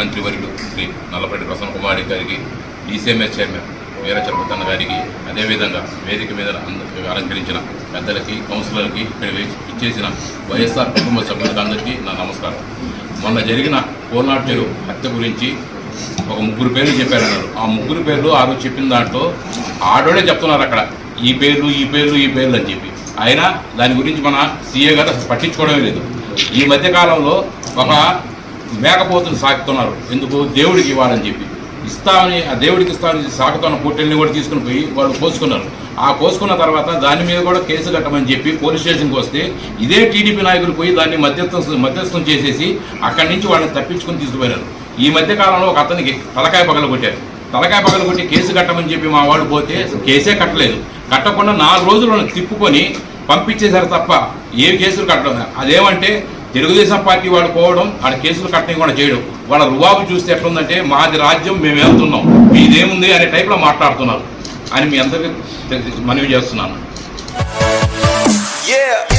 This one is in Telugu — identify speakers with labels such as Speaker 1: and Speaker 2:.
Speaker 1: మంత్రి వర్యుడు శ్రీ నల్లపల్లి ప్రసన్న కుమార్ గారికి డీసీఎంఎస్ చైర్మన్ వీర చలపతన్న గారికి అదేవిధంగా వేదిక మీద అలంకరించిన పెద్దలకి కౌన్సిలర్కి ఇక్కడ ఇచ్చేసిన వైఎస్ఆర్ కుటుంబ సభ్యులకు అందరికీ నా నమస్కారం. మొన్న జరిగిన కోనాట్యులు హత్య గురించి ఒక ముగ్గురు పేర్లు చెప్పారన్నారు. ఆ ముగ్గురు పేర్లు ఆ రోజు చెప్పిన దాంట్లో ఆడోడే చెప్తున్నారు అక్కడ. ఈ పేర్లు ఈ పేర్లు ఈ పేర్లు అని చెప్పి. అయినా దాని గురించి మన సీఏ గారు పట్టించుకోవడమే లేదు. ఈ మధ్యకాలంలో ఒక మేకపోతుని సాకుతున్నారు ఎందుకు? దేవుడికి ఇవ్వాలని చెప్పి. ఇస్తామని ఆ దేవుడికి ఇస్తామని సాకుతున్న పొట్టెల్ని కూడా తీసుకుని పోయి వాళ్ళు కోసుకున్నారు. ఆ కోసుకున్న తర్వాత దాని మీద కూడా కేసు కట్టమని చెప్పి పోలీస్ స్టేషన్కి వస్తే ఇదే టీడీపీ నాయకులు పోయి దాన్ని మధ్యస్థం మధ్యస్థం చేసేసి అక్కడి నుంచి వాళ్ళని తప్పించుకొని తీసుకుపోయినారు ఈ మధ్య కాలంలో ఒక అతనికి తలకాయ పగల కొట్టారు. తలకాయ పగల కొట్టి కేసు కట్టమని చెప్పి మా వాళ్ళు పోతే కేసే కట్టలేదు. కట్టకుండా నాలుగు రోజులు తిప్పుకొని పంపించేశారు తప్ప ఏ కేసులు కట్టడం అదేమంటే తెలుగుదేశం పార్టీ వాళ్ళు పోవడం ఆడ కేసులు కట్టడం కూడా చేయడం. వాళ్ళ రువాబు చూస్తే ఎట్లుందంటే మాది రాజ్యం మేము వెళ్తున్నాం. మీదేముంది అనే టైప్లో మాట్లాడుతున్నారు. అని మీ అందరికీ మనవి చేస్తున్నాను.
Speaker 2: Yeah.